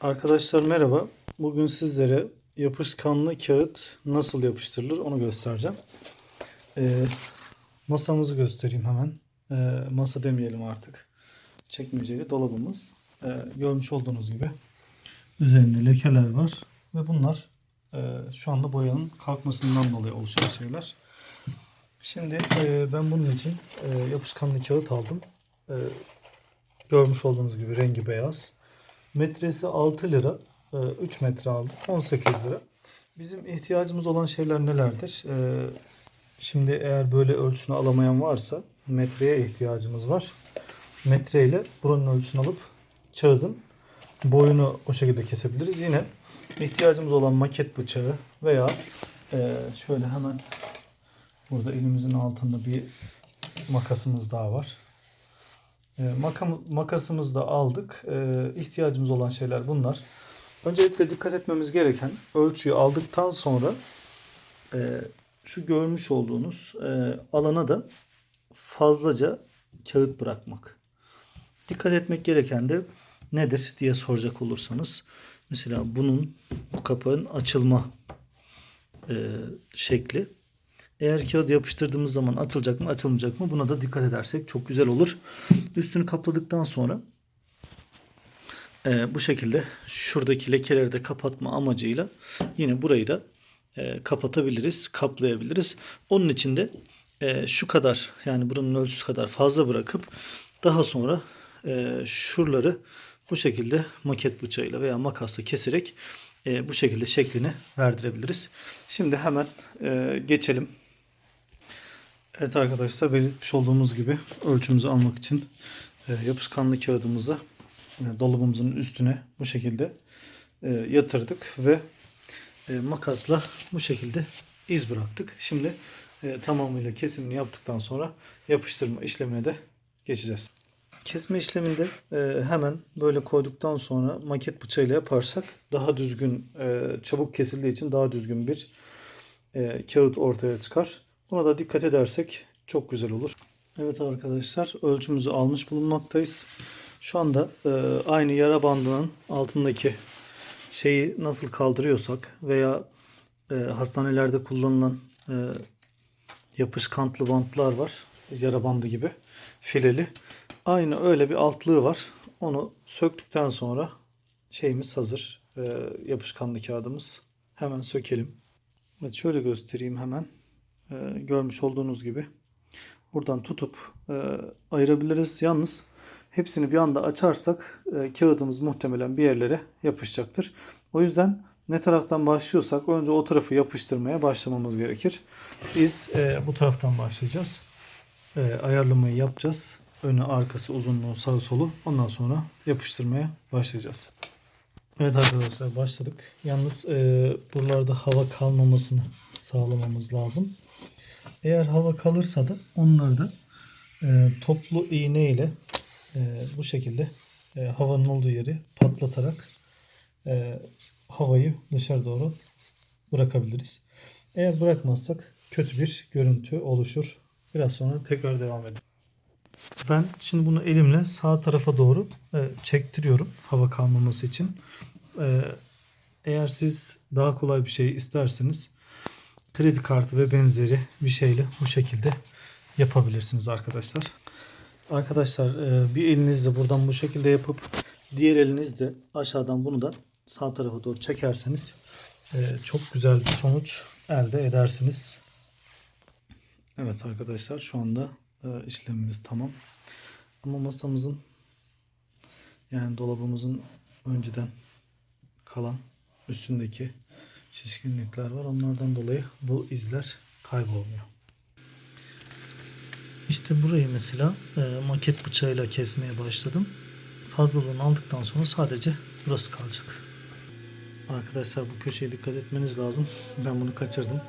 Arkadaşlar merhaba. Bugün sizlere yapışkanlı kağıt nasıl yapıştırılır onu göstereceğim. Ee, masamızı göstereyim hemen. Ee, masa demeyelim artık. Çekmeceli dolabımız. Ee, görmüş olduğunuz gibi üzerinde lekeler var ve bunlar e, şu anda boyanın kalkmasından dolayı oluşan şeyler. Şimdi e, ben bunun için e, yapışkanlı kağıt aldım. E, görmüş olduğunuz gibi rengi beyaz. Metresi 6 lira. Ee, 3 metre aldım. 18 lira. Bizim ihtiyacımız olan şeyler nelerdir? Ee, Şimdi eğer böyle ölçüsünü alamayan varsa metreye ihtiyacımız var. Metreyle buranın ölçüsünü alıp kağıdın boyunu o şekilde kesebiliriz. Yine ihtiyacımız olan maket bıçağı veya e, şöyle hemen burada elimizin altında bir makasımız daha var. E, makam, makasımızı da aldık. E, ihtiyacımız olan şeyler bunlar. Öncelikle dikkat etmemiz gereken ölçüyü aldıktan sonra e, şu görmüş olduğunuz e, alana da fazlaca kağıt bırakmak. Dikkat etmek gereken de nedir diye soracak olursanız mesela bunun bu kapağın açılma e, şekli eğer kağıdı yapıştırdığımız zaman açılacak mı açılmayacak mı buna da dikkat edersek çok güzel olur. Üstünü kapladıktan sonra e, bu şekilde şuradaki lekeleri de kapatma amacıyla yine burayı da e, kapatabiliriz, kaplayabiliriz. Onun için de e, şu kadar yani buranın ölçüsü kadar fazla bırakıp daha sonra e, şuraları bu şekilde maket bıçağıyla veya makasla keserek e, bu şekilde şeklini verdirebiliriz. Şimdi hemen e, geçelim. Evet arkadaşlar belirtmiş olduğumuz gibi ölçümüzü almak için e, yapışkanlı kağıdımızı e, dolabımızın üstüne bu şekilde e, yatırdık ve makasla bu şekilde iz bıraktık. Şimdi tamamıyla kesimini yaptıktan sonra yapıştırma işlemine de geçeceğiz. Kesme işleminde hemen böyle koyduktan sonra maket bıçağıyla yaparsak daha düzgün, çabuk kesildiği için daha düzgün bir kağıt ortaya çıkar. Buna da dikkat edersek çok güzel olur. Evet arkadaşlar ölçümüzü almış bulunmaktayız. Şu anda e, aynı yara bandının altındaki şeyi nasıl kaldırıyorsak veya e, hastanelerde kullanılan e, yapışkantlı bantlar var. Yara bandı gibi fileli. Aynı öyle bir altlığı var. Onu söktükten sonra şeyimiz hazır. E, yapışkanlı kağıdımız. Hemen sökelim. Evet şöyle göstereyim hemen. E, görmüş olduğunuz gibi. Buradan tutup e, ayırabiliriz. Yalnız hepsini bir anda açarsak e, kağıdımız muhtemelen bir yerlere yapışacaktır. O yüzden ne taraftan başlıyorsak önce o tarafı yapıştırmaya başlamamız gerekir. Biz e, bu taraftan başlayacağız. E, ayarlamayı yapacağız. Önü, arkası, uzunluğu, sağı, solu. Ondan sonra yapıştırmaya başlayacağız. Evet arkadaşlar başladık. Yalnız e, buralarda hava kalmamasını sağlamamız lazım. Eğer hava kalırsa da onları da e, toplu iğne ile e, bu şekilde e, havanın olduğu yeri patlatarak e, havayı dışarı doğru bırakabiliriz. Eğer bırakmazsak kötü bir görüntü oluşur. Biraz sonra tekrar devam edelim. Ben şimdi bunu elimle sağ tarafa doğru e, çektiriyorum hava kalmaması için. E, eğer siz daha kolay bir şey isterseniz kredi kartı ve benzeri bir şeyle bu şekilde yapabilirsiniz arkadaşlar. Arkadaşlar e, bir elinizle buradan bu şekilde yapıp diğer elinizle aşağıdan bunu da sağ tarafa doğru çekerseniz e, çok güzel bir sonuç elde edersiniz. Evet arkadaşlar şu anda e, işlemimiz tamam. Ama masamızın yani dolabımızın önceden kalan üstündeki şişkinlikler var. Onlardan dolayı bu izler kaybolmuyor. İşte burayı mesela e, maket bıçağıyla kesmeye başladım. Fazlalığını aldıktan sonra sadece burası kalacak. Arkadaşlar bu köşeye dikkat etmeniz lazım. Ben bunu kaçırdım.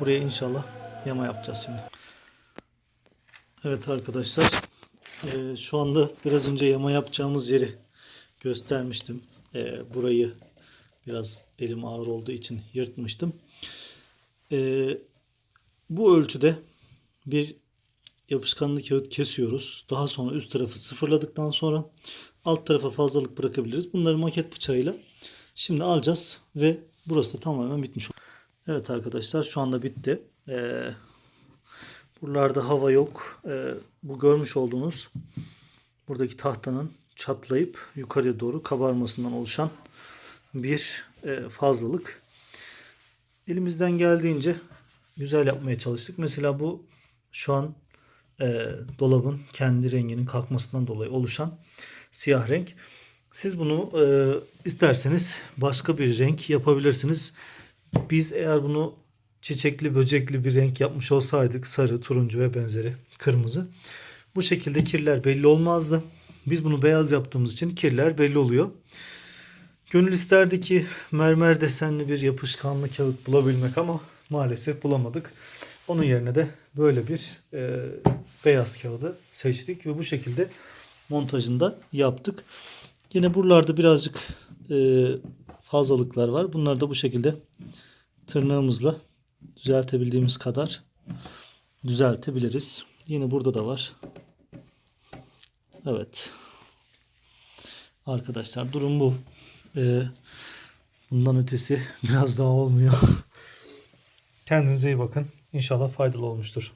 Buraya inşallah yama yapacağız şimdi. Evet arkadaşlar. e, şu anda biraz önce yama yapacağımız yeri göstermiştim. E, burayı biraz elim ağır olduğu için yırtmıştım. E, bu ölçüde bir yapışkanlı kağıt kesiyoruz. Daha sonra üst tarafı sıfırladıktan sonra alt tarafa fazlalık bırakabiliriz. Bunları maket bıçağıyla şimdi alacağız ve burası da tamamen bitmiş. oldu. Evet arkadaşlar şu anda bitti. Ee, buralarda hava yok. Ee, bu görmüş olduğunuz buradaki tahtanın çatlayıp yukarıya doğru kabarmasından oluşan bir e, fazlalık. Elimizden geldiğince güzel yapmaya çalıştık. Mesela bu şu an e, dolabın kendi renginin kalkmasından dolayı oluşan siyah renk. Siz bunu e, isterseniz başka bir renk yapabilirsiniz. Biz eğer bunu çiçekli böcekli bir renk yapmış olsaydık sarı, turuncu ve benzeri kırmızı bu şekilde kirler belli olmazdı. Biz bunu beyaz yaptığımız için kirler belli oluyor. Gönül isterdi ki mermer desenli bir yapışkanlı kağıt bulabilmek ama maalesef bulamadık. Onun yerine de böyle bir e, beyaz kağıdı seçtik ve bu şekilde montajını da yaptık. Yine buralarda birazcık e, fazlalıklar var. Bunları da bu şekilde tırnağımızla düzeltebildiğimiz kadar düzeltebiliriz. Yine burada da var. Evet. Arkadaşlar durum bu. Ee, bundan ötesi biraz daha olmuyor. Kendinize iyi bakın. İnşallah faydalı olmuştur.